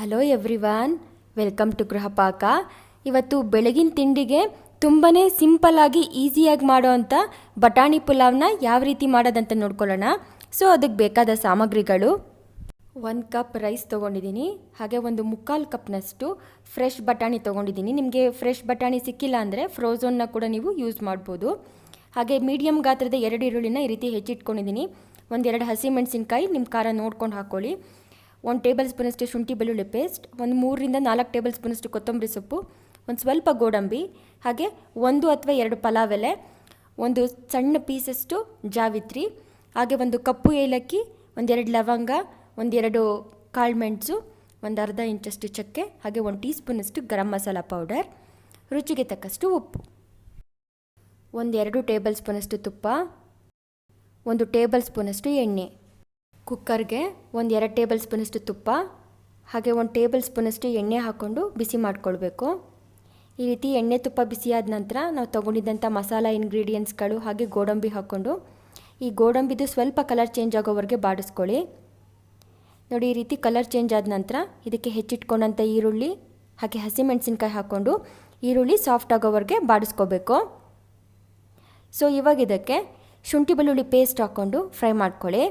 Hello everyone welcome to Grihapaka ಇವತ್ತು ಬೆಳಗಿನ ತಿಂಡಿಗೆ ತುಂಬಾ ಸಿಂಪಲ್ಲಾಗಿ ಈಸಿಯಾಗಿ ಮಾಡೋ ಅಂಥ ಬಟಾಣಿ ಪುಲಾವ್ನ ಯಾವ ರೀತಿ ಮಾಡೋದಂತ ನೋಡ್ಕೊಳ್ಳೋಣ. ಸೊ ಅದಕ್ಕೆ ಬೇಕಾದ ಸಾಮಗ್ರಿಗಳು. ಒಂದು ಕಪ್ ರೈಸ್ ತೊಗೊಂಡಿದ್ದೀನಿ. ಹಾಗೆ ಒಂದು ಮುಕ್ಕಾಲು ಕಪ್ನಷ್ಟು ಫ್ರೆಶ್ ಬಟಾಣಿ ತೊಗೊಂಡಿದ್ದೀನಿ. ನಿಮಗೆ ಫ್ರೆಶ್ ಬಟಾಣಿ ಸಿಕ್ಕಿಲ್ಲ ಅಂದರೆ ಫ್ರೋಝೋನ್ನ ಕೂಡ ನೀವು ಯೂಸ್ ಮಾಡ್ಬೋದು. ಹಾಗೆ ಮೀಡಿಯಮ್ ಗಾತ್ರದ ಎರಡು ಈರುಳ್ಳಿನ ಈ ರೀತಿ ಹೆಚ್ಚಿಟ್ಕೊಂಡಿದ್ದೀನಿ. ಒಂದೆರಡು ಹಸಿಮೆಣಸಿನ್ಕಾಯಿ ನಿಮ್ಮ ಖಾರ ನೋಡ್ಕೊಂಡು ಹಾಕ್ಕೊಳ್ಳಿ ಒಂದು ಟೇಬಲ್ ಸ್ಪೂನಷ್ಟು ಶುಂಠಿ ಬೆಳ್ಳುಳ್ಳಿ ಪೇಸ್ಟ್, ಒಂದು ಮೂರರಿಂದ ನಾಲ್ಕು ಟೇಬಲ್ ಸ್ಪೂನಷ್ಟು ಕೊತ್ತಂಬರಿ ಸೊಪ್ಪು, ಒಂದು ಸ್ವಲ್ಪ ಗೋಡಂಬಿ, ಹಾಗೆ ಒಂದು ಅಥವಾ ಎರಡು ಪಲಾವ್ ಎಲೆ ಒಂದು ಸಣ್ಣ ಪೀಸಷ್ಟು ಜಾವಿತ್ರಿ, ಹಾಗೆ ಒಂದು ಕಪ್ಪು ಏಲಕ್ಕಿ ಒಂದೆರಡು ಲವಂಗ ಒಂದೆರಡು ಕಾಳುಮೆಣಸು ಒಂದು ಅರ್ಧ ಇಂಚಷ್ಟು ಚಕ್ಕೆ, ಹಾಗೆ ಒಂದು ಟೀ ಸ್ಪೂನಷ್ಟು ಗರಂ ಮಸಾಲ ಪೌಡರ್. ರುಚಿಗೆ ತಕ್ಕಷ್ಟು ಉಪ್ಪು. ಒಂದೆರಡು ಟೇಬಲ್ ಸ್ಪೂನಷ್ಟು ತುಪ್ಪ, ಒಂದು ಟೇಬಲ್ ಸ್ಪೂನಷ್ಟು ಎಣ್ಣೆ. ಕುಕ್ಕರ್ಗೆ ಒಂದು ಎರಡು ಟೇಬಲ್ ಸ್ಪೂನಷ್ಟು ತುಪ್ಪ, ಹಾಗೆ ಒಂದು ಟೇಬಲ್ ಸ್ಪೂನಷ್ಟು ಎಣ್ಣೆ ಹಾಕ್ಕೊಂಡು ಬಿಸಿ ಮಾಡಿಕೊಳ್ಬೇಕು. ಈ ರೀತಿ ಎಣ್ಣೆ ತುಪ್ಪ ಬಿಸಿಯಾದ ನಂತರ ನಾವು ತೊಗೊಂಡಿದ್ದಂಥ ಮಸಾಲ ಇಂಗ್ರೀಡಿಯೆಂಟ್ಸ್ಗಳು ಹಾಗೆ ಗೋಡಂಬಿ ಹಾಕ್ಕೊಂಡು, ಈ ಗೋಡಂಬಿದು ಸ್ವಲ್ಪ ಕಲರ್ ಚೇಂಜ್ ಆಗೋವರೆಗೆ ಬಾಡಿಸ್ಕೊಳ್ಳಿ. ನೋಡಿ, ಈ ರೀತಿ ಕಲರ್ ಚೇಂಜ್ ಆದ ನಂತರ ಇದಕ್ಕೆ ಹೆಚ್ಚಿಟ್ಕೊಂಡಂಥ ಈರುಳ್ಳಿ, ಹಾಗೆ ಹಸಿಮೆಣಸಿನ್ಕಾಯಿ ಹಾಕ್ಕೊಂಡು ಈರುಳ್ಳಿ ಸಾಫ್ಟ್ ಆಗೋವರೆಗೆ ಬಾಡಿಸ್ಕೋಬೇಕು ಸೊ, ಇವಾಗ ಇದಕ್ಕೆ ಶುಂಠಿ ಬೆಳ್ಳುಳ್ಳಿ ಪೇಸ್ಟ್ ಹಾಕ್ಕೊಂಡು ಫ್ರೈ ಮಾಡ್ಕೊಳ್ಳಿ.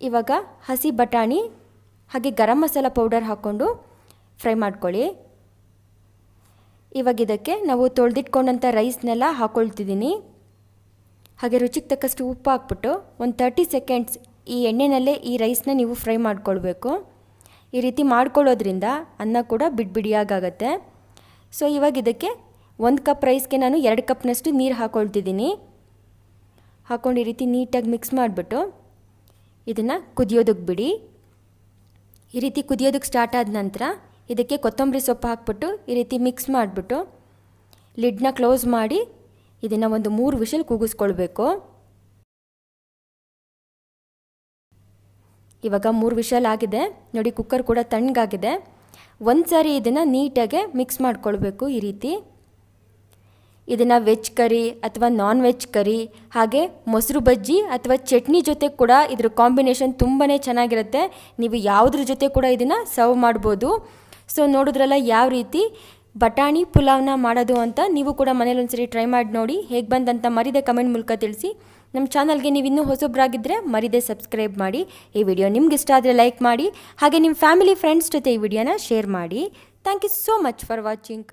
ಇವಾಗ ಹಸಿ ಬಟಾಣಿ, ಹಾಗೆ ಗರಂ ಮಸಾಲ ಪೌಡರ್ ಹಾಕ್ಕೊಂಡು ಫ್ರೈ ಮಾಡ್ಕೊಳ್ಳಿ. ಇವಾಗ ಇದಕ್ಕೆ ನಾವು ತೊಳೆದಿಟ್ಕೊಂಡಂಥ ರೈಸ್ನೆಲ್ಲ ಹಾಕ್ಕೊಳ್ತಿದ್ದೀನಿ ಹಾಗೆ ರುಚಿಗೆ ತಕ್ಕಷ್ಟು ಉಪ್ಪು ಹಾಕ್ಬಿಟ್ಟು ಒಂದು ತರ್ಟಿ ಸೆಕೆಂಡ್ಸ್ ಈ ಎಣ್ಣೆನಲ್ಲೇ ಈ ರೈಸ್ನ ನೀವು ಫ್ರೈ ಮಾಡ್ಕೊಳ್ಬೇಕು. ಈ ರೀತಿ ಮಾಡ್ಕೊಳ್ಳೋದ್ರಿಂದ ಅನ್ನ ಕೂಡ ಬಿಡ್ಬಿಡಿಯಾಗತ್ತೆ ಸೊ ಇವಾಗ ಇದಕ್ಕೆ ಒಂದು ಕಪ್ ರೈಸ್ಗೆ ನಾನು ಎರಡು ಕಪ್ನಷ್ಟು ನೀರು ಹಾಕ್ಕೊಳ್ತಿದ್ದೀನಿ ಹಾಕ್ಕೊಂಡು ಈ ರೀತಿ ನೀಟಾಗಿ ಮಿಕ್ಸ್ ಮಾಡಿಬಿಟ್ಟು ಇದನ್ನು ಕುದಿಯೋದಕ್ಕೆ ಬಿಡಿ. ಈ ರೀತಿ ಕುದಿಯೋದಕ್ಕೆ ಸ್ಟಾರ್ಟ್ ಆದ ನಂತರ ಇದಕ್ಕೆ ಕೊತ್ತಂಬರಿ ಸೊಪ್ಪು ಹಾಕ್ಬಿಟ್ಟು ಈ ರೀತಿ ಮಿಕ್ಸ್ ಮಾಡಿಬಿಟ್ಟು ಲಿಡ್ನ ಕ್ಲೋಸ್ ಮಾಡಿ ಇದನ್ನು ಒಂದು ಮೂರು ವಿಷಲ್ ಕೂಗಿಸ್ಕೊಳ್ಬೇಕು. ಇವಾಗ ಮೂರು ವಿಷಲ್ ಆಗಿದೆ. ನೋಡಿ ಕುಕ್ಕರ್ ಕೂಡ ತಣ್ಣಗಾಗಿದೆ. ಒಂದು ಸಾರಿ ಇದನ್ನು ನೀಟಾಗೆ ಮಿಕ್ಸ್ ಮಾಡ್ಕೊಳ್ಬೇಕು ಈ ರೀತಿ. ಇದನ್ನು ವೆಜ್ ಕರಿ ಅಥವಾ ನಾನ್ ವೆಜ್ ಕರಿ, ಹಾಗೆ ಮೊಸರು ಬಜ್ಜಿ ಅಥವಾ ಚಟ್ನಿ ಜೊತೆ ಕೂಡ ಇದ್ರ ಕಾಂಬಿನೇಷನ್ ತುಂಬಾ ಚೆನ್ನಾಗಿರುತ್ತೆ. ನೀವು ಯಾವುದ್ರ ಜೊತೆ ಕೂಡ ಇದನ್ನು ಸರ್ವ್ ಮಾಡ್ಬೋದು. ಸೊ ನೋಡಿದ್ರಲ್ಲ ಯಾವ ರೀತಿ? ಬಟಾಣಿ ಪುಲಾವ್ನ ಮಾಡೋದು ಅಂತ ನೀವು ಕೂಡ ಮನೇಲಿ ಒಂದ್ಸರಿ ಟ್ರೈ ಮಾಡಿ ನೋಡಿ. ಹೇಗೆ ಬಂದಂತ ಮರಿದೆ ಕಮೆಂಟ್ ಮೂಲಕ ತಿಳಿಸಿ. ನಮ್ಮ ಚಾನಲ್ಗೆ ನೀವು ಇನ್ನೂ ಹೊಸೊಬ್ಬರಾಗಿದ್ದರೆ ಮರಿದೆ ಸಬ್ಸ್ಕ್ರೈಬ್ ಮಾಡಿ. ಈ ವಿಡಿಯೋ ನಿಮ್ಗೆ ಇಷ್ಟ ಆದರೆ ಲೈಕ್ ಮಾಡಿ. ಹಾಗೆ ನಿಮ್ಮ ಫ್ಯಾಮಿಲಿ ಫ್ರೆಂಡ್ಸ್ ಜೊತೆ ಈ ವಿಡಿಯೋನ ಶೇರ್ ಮಾಡಿ. Thank you so much for watching